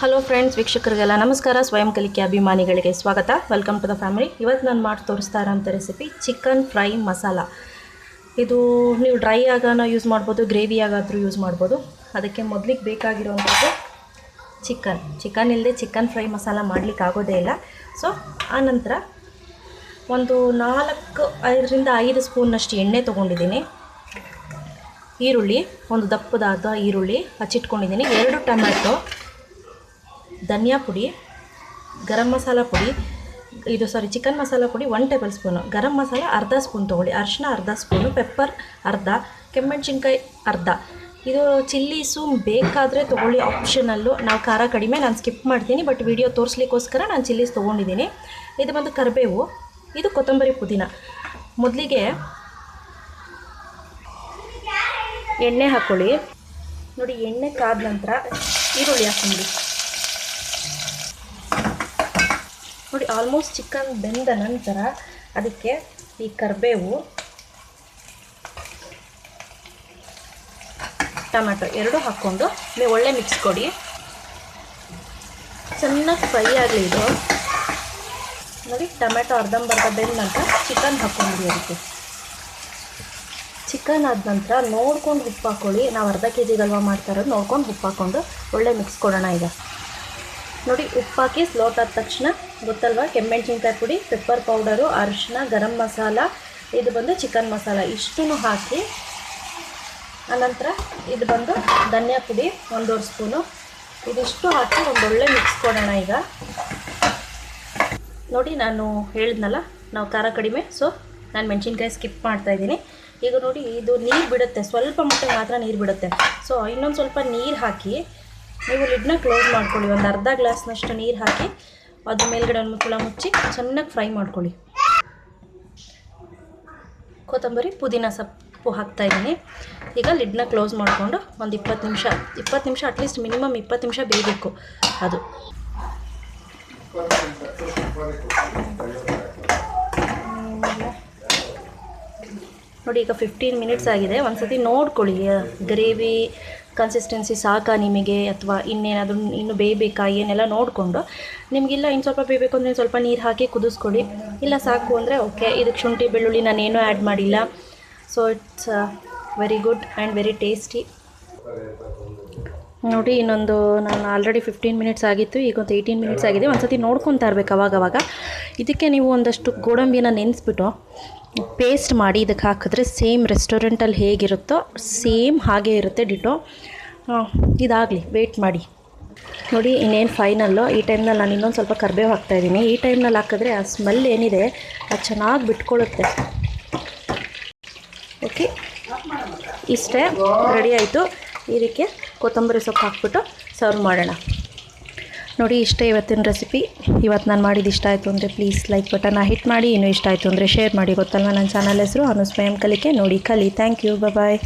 Hello friends ವೀಕ್ಷಕರಿಗೆಲ್ಲ ನಮಸ್ಕಾರ. ಸ್ವಯಂ ಕಲಿಕೆ ಅಭಿಮಾನಿಗಳಿಗೆ ಸ್ವಾಗತ. ವೆಲ್ಕಮ್ ಟು ದ ಫ್ಯಾಮಿಲಿ ಇವತ್ತು ನಾನು ಮಾಡಿ ತೋರಿಸ್ತಾ ಇರೋಂಥ ರೆಸಿಪಿ ಚಿಕನ್ ಫ್ರೈ ಮಸಾಲ ಇದು ನೀವು ಡ್ರೈ ಆಗಾನ ಯೂಸ್ ಮಾಡ್ಬೋದು ಗ್ರೇವಿ ಆಗಾದರೂ ಯೂಸ್ ಮಾಡ್ಬೋದು. ಅದಕ್ಕೆ ಮೊದಲಿಗೆ ಬೇಕಾಗಿರೋವಂಥದ್ದು ಚಿಕನ್ ಚಿಕನ್ ಇಲ್ಲದೆ ಚಿಕನ್ ಫ್ರೈ ಮಸಾಲ ಮಾಡಲಿಕ್ಕೆ ಆಗೋದೇ ಇಲ್ಲ. ಸೊ ಆನಂತರ ಒಂದು ನಾಲ್ಕು, ಐದರಿಂದ ಐದು ಸ್ಪೂನ್ನಷ್ಟು ಎಣ್ಣೆ ತೊಗೊಂಡಿದ್ದೀನಿ. ಈರುಳ್ಳಿ, ಒಂದು ದಪ್ಪದಾದ ಈರುಳ್ಳಿ ಹಚ್ಚಿಟ್ಕೊಂಡಿದ್ದೀನಿ ಎರಡು ಟೊಮ್ಯಾಟೊ ಧನಿಯಾ ಪುಡಿ, ಗರಂ ಮಸಾಲ ಪುಡಿ, ಇದು ಸಾರಿ ಚಿಕನ್ ಮಸಾಲ ಪುಡಿ one table spoon garam masala ಅರ್ಧ ಸ್ಪೂನ್ ತೊಗೊಳ್ಳಿ. ಅರಿಶಿನ ಅರ್ಧ ಸ್ಪೂನು ಪೆಪ್ಪರ್ ಅರ್ಧ ಕೆಮ್ಮೆಣ್ಸಿನ್ಕಾಯಿ ಅರ್ಧ. ಇದು ಚಿಲ್ಲೀಸು ಬೇಕಾದರೆ ತೊಗೊಳ್ಳಿ ಆಪ್ಷನಲ್ಲು ನಾವು ಖಾರ ಕಡಿಮೆ ನಾನು ಸ್ಕಿಪ್ ಮಾಡ್ತೀನಿ ಬಟ್ ವಿಡಿಯೋ ತೋರಿಸ್ಲಿಕ್ಕೋಸ್ಕರ ನಾನು ಚಿಲ್ಲೀಸ್ ತೊಗೊಂಡಿದ್ದೀನಿ. ಇದು ಬಂದು ಕರಿಬೇವು, ಇದು ಕೊತ್ತಂಬರಿ ಪುದೀನ. ಮೊದಲಿಗೆ ಎಣ್ಣೆ ಹಾಕ್ಕೊಳ್ಳಿ ನೋಡಿ, ಎಣ್ಣೆ ಕಾದ ನಂತರ ಈರುಳ್ಳಿ ಹಾಕ್ಕೊಂಬಿಡಿ ನೋಡಿ ಆಲ್ಮೋಸ್ಟ್ ಚಿಕನ್ ಬೆಂದ ನಂತರ ಅದಕ್ಕೆ ಈ ಕರಿಬೇವು ಟೊಮ್ಯಾಟೊ ಎರಡು ಹಾಕ್ಕೊಂಡು ನೀವು ಒಳ್ಳೆ ಮಿಕ್ಸ್ ಕೊಡಿ. ಚೆನ್ನಾಗಿ ಫ್ರೈ ಆಗಲಿ ಇದು. ನೋಡಿ ಟೊಮ್ಯಾಟೊ ಅರ್ಧಂಬರ್ಧ ಬೆಂದ ನಂತರ ಚಿಕನ್ ಹಾಕ್ಕೊಂಡ್ರಿ ಅದಕ್ಕೆ. ಚಿಕನ್ ಆದ ನಂತರ ನೋಡ್ಕೊಂಡು ಉಪ್ಪು ಹಾಕ್ಕೊಳ್ಳಿ ನಾವು ಅರ್ಧ ಕೆ ಜಿಗೆ ಅಲ್ವಾ ಮಾಡ್ತಾ ಇರೋದು ನೋಡ್ಕೊಂಡು ಉಪ್ಪು ಹಾಕ್ಕೊಂಡು ಒಳ್ಳೆ ಮಿಕ್ಸ್ ಕೊಡೋಣ ಈಗ. ನೋಡಿ, ಉಪ್ಪಾಕಿ ಸ್ಲೋಟ್ ಆದ ತಕ್ಷಣ ಗೊತ್ತಲ್ವಾ? ಕೆಮ್ಮೆಣ್ಸಿನ್ಕಾಯಿ ಪುಡಿ ಪೆಪ್ಪರ್ ಪೌಡರು ಅರಿಶಿನ ಗರಂ ಮಸಾಲ, ಇದು ಬಂದು ಚಿಕನ್ ಮಸಾಲ. ಇಷ್ಟೂ ಹಾಕಿ ಆನಂತರ ಇದು ಬಂದು ಧನಿಯಾ ಪುಡಿ ಒಂದೂವರೆ ಸ್ಪೂನು. ಇದಿಷ್ಟು ಹಾಕಿ ಒಂದೊಳ್ಳೆ ಮಿಕ್ಸ್ ಕೊಡೋಣ ಈಗ. ನೋಡಿ, ನಾನು ಹೇಳಿದ್ನಲ್ಲ, ನಾವು ಖಾರ ಕಡಿಮೆ ಸೊ ನಾನು ಮೆಣಸಿನ್ಕಾಯಿ ಸ್ಕಿಪ್ ಮಾಡ್ತಾಯಿದ್ದೀನಿ ಈಗ ನೋಡಿ, ಇದು ನೀರು ಬಿಡುತ್ತೆ. ಸ್ವಲ್ಪ ಮಟ್ಟಿಗೆ ಮಾತ್ರ ನೀರು ಬಿಡುತ್ತೆ. ಸೊ ಇನ್ನೊಂದು ಸ್ವಲ್ಪ ನೀರು ಹಾಕಿ ನೀವು ಲಿಡ್ನ ಕ್ಲೋಸ್ ಮಾಡ್ಕೊಳ್ಳಿ. ಒಂದು ಅರ್ಧ ಗ್ಲಾಸ್ನಷ್ಟು ನೀರು ಹಾಕಿ, ಅದ್ರ ಮೇಲ್ಗಡೆ ಒಂದು ಮುಚ್ಚಳ ಮುಚ್ಚಿ, ಚೆನ್ನಾಗಿ ಫ್ರೈ ಮಾಡ್ಕೊಳ್ಳಿ. ಕೊತ್ತಂಬರಿ, ಪುದೀನ ಸೊಪ್ಪು ಹಾಕ್ತಾಯಿದ್ದೀನಿ ಈಗ ಲಿಡ್ನ ಕ್ಲೋಸ್ ಮಾಡಿಕೊಂಡು ಒಂದು ಇಪ್ಪತ್ತು ನಿಮಿಷ ಇಪ್ಪತ್ತು ನಿಮಿಷ ಅಟ್ಲೀಸ್ಟ್ ಮಿನಿಮಮ್ ಇಪ್ಪತ್ತು ನಿಮಿಷ ಬೇಯಬೇಕು ಅದು. ನೋಡಿ, ಈಗ ಫಿಫ್ಟೀನ್ ಮಿನಿಟ್ಸ್ ಆಗಿದೆ. ಒಂದು ಸತಿ ನೋಡ್ಕೊಳ್ಳಿ, ಗ್ರೇವಿ ಕನ್ಸಿಸ್ಟೆನ್ಸಿ ಸಾಕಾ ನಿಮಗೆ ಅಥವಾ ಇನ್ನೇನಾದರೂ ಇನ್ನು ಬೇಯಬೇಕಾ, ಏನೆಲ್ಲ ನೋಡಿಕೊಂಡು ನಿಮಗಿಲ್ಲ ಇನ್ನು ಸ್ವಲ್ಪ ಬೇಯಬೇಕು ಅಂದರೆ ಸ್ವಲ್ಪ ನೀರು ಹಾಕಿ ಕುದಿಸ್ಕೊಳ್ಳಿ. ಇಲ್ಲ ಸಾಕು ಅಂದರೆ ಓಕೆ ಇದಕ್ಕೆ ಶುಂಠಿ, ಬೆಳ್ಳುಳ್ಳಿ ನಾನೇನೂ ಆ್ಯಡ್ ಮಾಡಿಲ್ಲ. So it's very good and very tasty ನೋಡಿ, ಇನ್ನೊಂದು, ನಾನು ಆಲ್ರೆಡಿ ಫಿಫ್ಟೀನ್ ಮಿನಿಟ್ಸ್ ಆಗಿತ್ತು, ಈಗ ಒಂದು ಏಯ್ಟೀನ್ ಮಿನಿಟ್ಸ್ ಆಗಿದೆ. ಒಂದು ಸತಿ ನೋಡ್ಕೊತಾ ಇರ್ಬೇಕು ಅವಾಗವಾಗ. ಇದಕ್ಕೆ ನೀವು ಒಂದಷ್ಟು ಗೋಡಂಬಿನ ನೆನೆಸ್ಬಿಟ್ಟು ಪೇಸ್ಟ್ ಮಾಡಿ ಇದಕ್ಕೆ ಹಾಕಿದ್ರೆ ಸೇಮ್ ರೆಸ್ಟೋರೆಂಟಲ್ಲಿ ಹೇಗಿರುತ್ತೋ ಸೇಮ್ ಹಾಗೇ ಇರುತ್ತೆ ಡಿಟೋ. ಇದಾಗಲಿ ವೆಯ್ಟ್ ಮಾಡಿ. ನೋಡಿ, ಇನ್ನೇನು ಫೈನಲ್ಲು ಈ ಟೈಮ್ನಲ್ಲಿ ನಾನು ಇನ್ನೊಂದು ಸ್ವಲ್ಪ ಕರ್ಬೇವು ಹಾಕ್ತಾಯಿದ್ದೀನಿ ಈ ಟೈಮ್ನಲ್ಲಿ ಹಾಕಿದ್ರೆ ಆ ಸ್ಮೆಲ್ ಏನಿದೆ ಅದು ಚೆನ್ನಾಗಿ ಬಿಟ್ಕೊಳ್ಳುತ್ತೆ ಓಕೆ ಇಷ್ಟೇ ರೆಡಿ ಆಯಿತು. ಇದಕ್ಕೆ ಕೊತ್ತಂಬರಿ ಸೊಪ್ಪು ಹಾಕ್ಬಿಟ್ಟು ಸರ್ವ್ ಮಾಡೋಣ. ನೋಡಿ, ಇಷ್ಟೇ ಇವತ್ತಿನ ರೆಸಿಪಿ ಇವತ್ತು ನಾನು ಮಾಡಿದ ಇಷ್ಟ ಆಯಿತು ಅಂದರೆ ಪ್ಲೀಸ್ ಲೈಕ್ ಬಟನ್ನ ಹಿಟ್ ಮಾಡಿ. ಇನ್ನೂ ಇಷ್ಟ ಆಯಿತು ಅಂದರೆ ಶೇರ್ ಮಾಡಿ. ಗೊತ್ತಲ್ವ? ನನ್ನ ಚಾನಲ್ ಹೆಸರು ಅನು ಸ್ವಯಂ ಕಲಿಕೆ. ನೋಡಿ, ಕಲಿ. Thank you bye